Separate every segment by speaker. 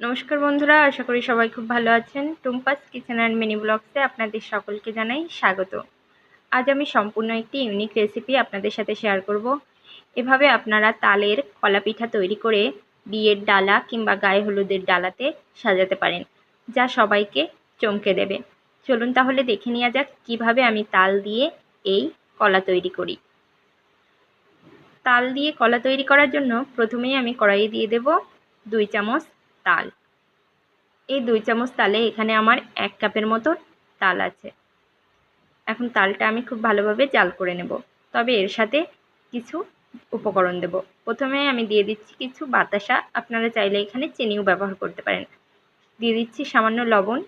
Speaker 1: নমস্কার বন্ধুরা, আশা করি সবাই খুব ভালো আছেন। টুম্পাস কিচেন অ্যান্ড মিনি ব্লগসে আপনাদের সকলকে জানাই স্বাগত। আজ আমি সম্পূর্ণ একটি ইউনিক রেসিপি আপনাদের সাথে শেয়ার করব। এভাবে আপনারা তালের কলা পিঠা তৈরি করে বিয়ের ডালা কিংবা গায়ে হলুদের ডালাতে সাজাতে পারেন, যা সবাইকে চমকে দেবে। চলুন তাহলে দেখে নেওয়া যাক কীভাবে আমি তাল দিয়ে এই কলা তৈরি করি। তাল দিয়ে কলা তৈরি করার জন্য প্রথমেই আমি কড়াইয়ে দিয়ে দেব দুই চামচ তাল। এই দুই চামচ তালে এখানে আমার এক কাপের মতো তাল আছে। এখন তালটা আমি খুব ভালোভাবে জাল করে নেব। তবে এর সাথে কিছু উপকরণ দেব। প্রথমে আমি দিয়ে দিচ্ছি কিছু বাতাসা। আপনারা চাইলে এখানে চিনিও ব্যবহার করতে পারেন। দিয়ে দিচ্ছি সামান্য লবণ।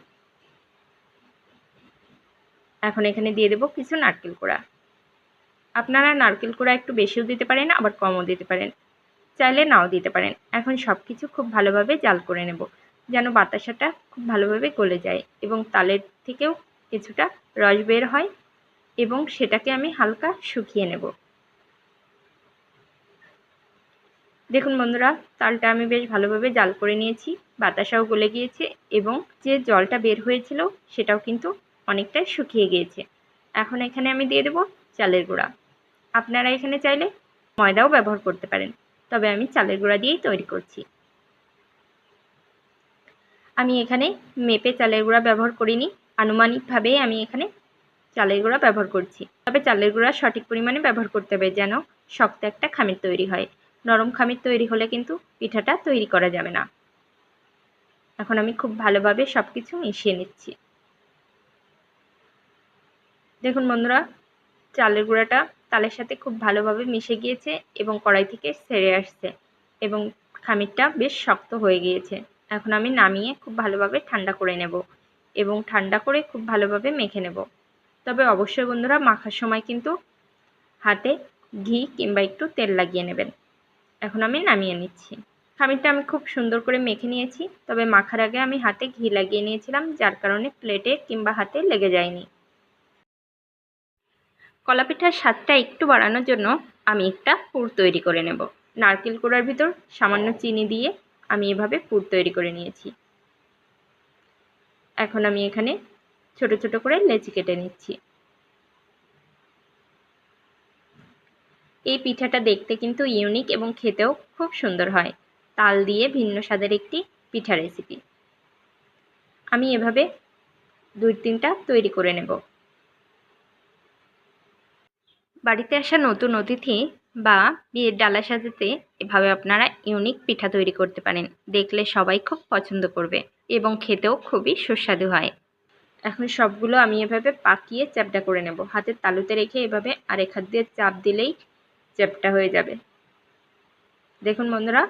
Speaker 1: এখন এখানে দিয়ে দেব কিছু নারকেল কোড়া। আপনারা নারকেল কোড়া একটু বেশিও দিতে পারেন, আবার কমও দিতে পারেন। চাইলে নাও দিতে পারেন। এখন সব কিছু খুব ভালোভাবে জাল করে নেব, যেন বাতাসাটা খুব ভালোভাবে গলে যায় এবং তালের থেকেও কিছুটা রস বের হয় এবং সেটাকে আমি হালকা শুকিয়ে নেব। দেখুন বন্ধুরা, তালটা আমি বেশ ভালোভাবে জাল করে নিয়েছি, বাতাসাও গলে গিয়েছে এবং যে জলটা বের হয়েছিল সেটাও কিন্তু অনেকটাই শুকিয়ে গিয়েছে। এখন এখানে আমি দিয়ে দেব চালের গুঁড়া। আপনারা এখানে চাইলে ময়দাও ব্যবহার করতে পারেন। তবে আমি চালের গুঁড়া দিয়েই তৈরি করছি। আমি এখানে মেপে চালের গুঁড়া ব্যবহার করিনি। আনুমানিকভাবেই আমি এখানে চালের গুঁড়া ব্যবহার করছি। তবে চালের গুঁড়া সঠিক পরিমাণে ব্যবহার করতে হবে যেন শক্ত একটা খামির তৈরি হয়। নরম খামির তৈরি হলে কিন্তু পিঠাটা তৈরি করা যাবে না। এখন আমি খুব ভালোভাবে সব কিছু মিশিয়ে নিচ্ছি। দেখুন বন্ধুরা, চালের গুঁড়াটা তালের সাথে খুব ভালোভাবে মিশে গিয়েছে এবং কড়াই থেকে সেরে আসছে এবং খামিরটা বেশ শক্ত হয়ে গিয়েছে। এখন আমি নামিয়ে খুব ভালোভাবে ঠান্ডা করে নেব এবং ঠান্ডা করে খুব ভালোভাবে মেখে নেব। তবে অবশ্যই বন্ধুরা মাখার সময় কিন্তু হাতে ঘি কিংবা একটু তেল লাগিয়ে নেবেন। এখন আমি নামিয়ে নিচ্ছি। খামিরটা আমি খুব সুন্দর করে মেখে নিয়েছি, তবে মাখার আগে আমি হাতে ঘি লাগিয়ে নিয়েছিলাম, যার কারণে প্লেটে কিংবা হাতে লেগে যায়নি। কলা পিঠার স্বাদটা একটু বাড়ানোর জন্য আমি একটা পুর তৈরি করে নেব। নারকেল কোড়ার ভিতর সামান্য চিনি দিয়ে আমি এভাবে পুর তৈরি করে নিয়েছি। এখন আমি এখানে ছোট ছোট করে লেচি কেটে নিচ্ছি। এই পিঠাটা দেখতে কিন্তু ইউনিক এবং খেতেও খুব সুন্দর হয়। তাল দিয়ে ভিন্ন স্বাদের একটি পিঠা রেসিপি। আমি এভাবে দুই তিনটা তৈরি করে নেব। বাড়িতে আসা নতুন অতিথি বা বিয়ের ডালা সাজাতে এভাবে আপনারা ইউনিক পিঠা তৈরি করতে পারেন। দেখলে সবাই খুব পছন্দ করবে এবং খেতেও খুবই সুস্বাদু হয়। এখন সবগুলো আমি এভাবে পাকিয়ে চ্যাপটা করে নেব। হাতের তালুতে রেখে এভাবে আরেক হাত দিয়ে চাপ দিলেই চ্যাপটা হয়ে যাবে। দেখুন বন্ধুরা,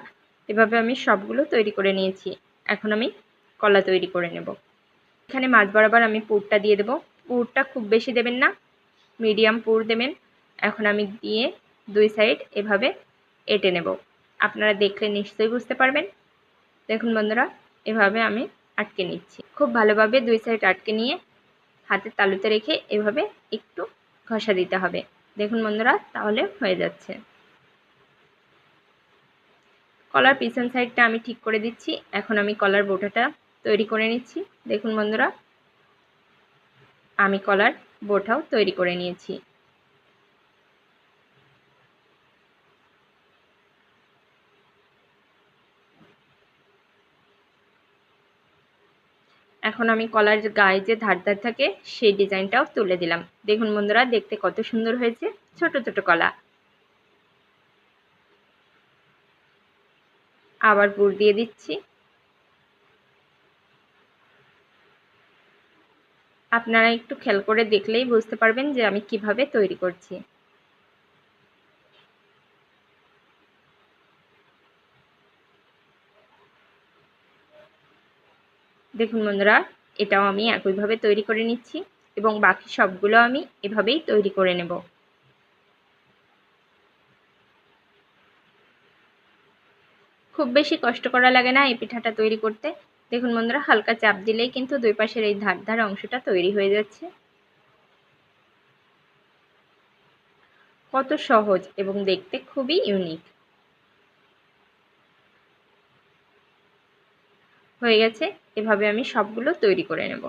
Speaker 1: এভাবে আমি সবগুলো তৈরি করে নিয়েছি। এখন আমি কলা তৈরি করে নেব। এখানে মাছ বরাবর আমি পুরটা দিয়ে দেবো। পুরটা খুব বেশি দেবেন না, মিডিয়াম পুর দেবেন। এখন আমি দিয়ে দুই সাইড এভাবে এঁটে নেব। আপনারা দেখলে নিশ্চয়ই বুঝতে পারবেন। দেখুন বন্ধুরা, এভাবে আমি আটকে নিচ্ছি। খুব ভালোভাবে দুই সাইড আটকে নিয়ে হাতের তালুতে রেখে এভাবে একটু ঘষা দিতে হবে। দেখুন বন্ধুরা, তাহলে হয়ে যাচ্ছে। কলার পিছন সাইডটা আমি ঠিক করে দিচ্ছি। এখন আমি কলার বোটাটা তৈরি করে নিচ্ছি। দেখুন বন্ধুরা, আমি কলার বোটাও তৈরি করে নিয়েছি। এখন আমি কলার গায়ে যে ধার ধার থাকে, সেই ডিজাইনটাও তুলে দিলাম। দেখুন বন্ধুরা, দেখতে কত সুন্দর হয়েছে, ছোট ছোট কলা। আবার পুর দিয়ে দিচ্ছি। আপনারা একটু খেয়াল করে দেখলেই বুঝতে পারবেন যে আমি কীভাবে তৈরি করছি। দেখুন বন্ধুরা, এটাও আমি একইভাবে তৈরি করে নিচ্ছি এবং বাকি সবগুলো আমি এভাবেই তৈরি করে নেব। খুব বেশি কষ্ট করা লাগে না এই পিঠাটা তৈরি করতে। দেখুন বন্ধুরা, হালকা চাপ দিলেই কিন্তু দুই পাশের এই ধার ধার অংশটা তৈরি হয়ে যাচ্ছে। কত সহজ এবং দেখতে খুবই ইউনিক। হয়ে গেছে, এভাবে আমি সবগুলো তৈরি করে নেব।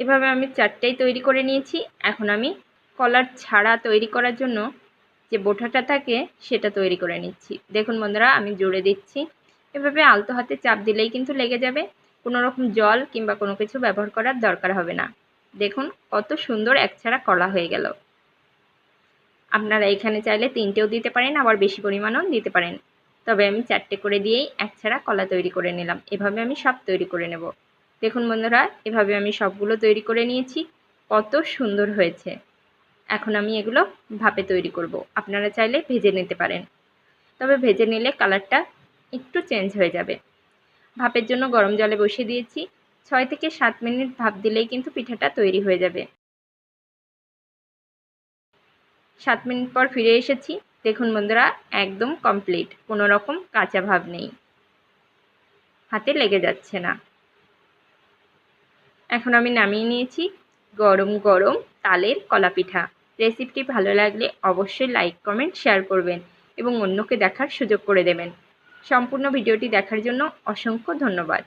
Speaker 1: এভাবে আমি চারটেই তৈরি করে নিয়েছি। এখন আমি কলার ছাড়া তৈরি করার জন্য যে বোঠাটা থাকে, সেটা তৈরি করে নিচ্ছি। দেখুন বন্ধুরা, আমি জুড়ে দিচ্ছি। এভাবে আলতো হাতে চাপ দিলেই কিন্তু লেগে যাবে। কোনো রকম জল কিংবা কোনো কিছু ব্যবহার করার দরকার হবে না। দেখুন, কত সুন্দর একছাড়া কলা হয়ে গেল। আপনারা এখানে চাইলে তিনটেও দিতে পারেন, আবার বেশি পরিমাণও দিতে পারেন। তবে আমি চারটে করে দিয়েই একছাড়া কলা তৈরি করে নিলাম। এভাবে আমি সব তৈরি করে নেব। দেখুন বন্ধুরা, এভাবে আমি সবগুলো তৈরি করে নিয়েছি। কত সুন্দর হয়েছে। এখন আমি এগুলো ভাপে তৈরি করব। আপনারা চাইলে ভেজে নিতে পারেন। তবে ভেজে নিলে কালারটা একটু চেঞ্জ হয়ে যাবে। ভাপের জন্য গরম জলে বসিয়ে দিয়েছি। ছয় থেকে সাত মিনিট ভাপ দিলেই কিন্তু পিঠাটা তৈরি হয়ে যাবে। সাত মিনিট পর ফিরে এসেছি। দেখুন বন্ধুরা, একদম কমপ্লিট কোনো রকম কাঁচা ভাব নেই। হাতে লেগে যাচ্ছে না। এখন আমি নামিয়ে নিয়েছি গরম গরম তালের কলা পিঠা রেসিপিটি ভালো লাগলে অবশ্যই লাইক কমেন্ট শেয়ার করবেন এবং অন্যকে দেখার সুযোগ করে দেবেন। সম্পূর্ণ ভিডিওটি দেখার জন্য অসংখ্য ধন্যবাদ।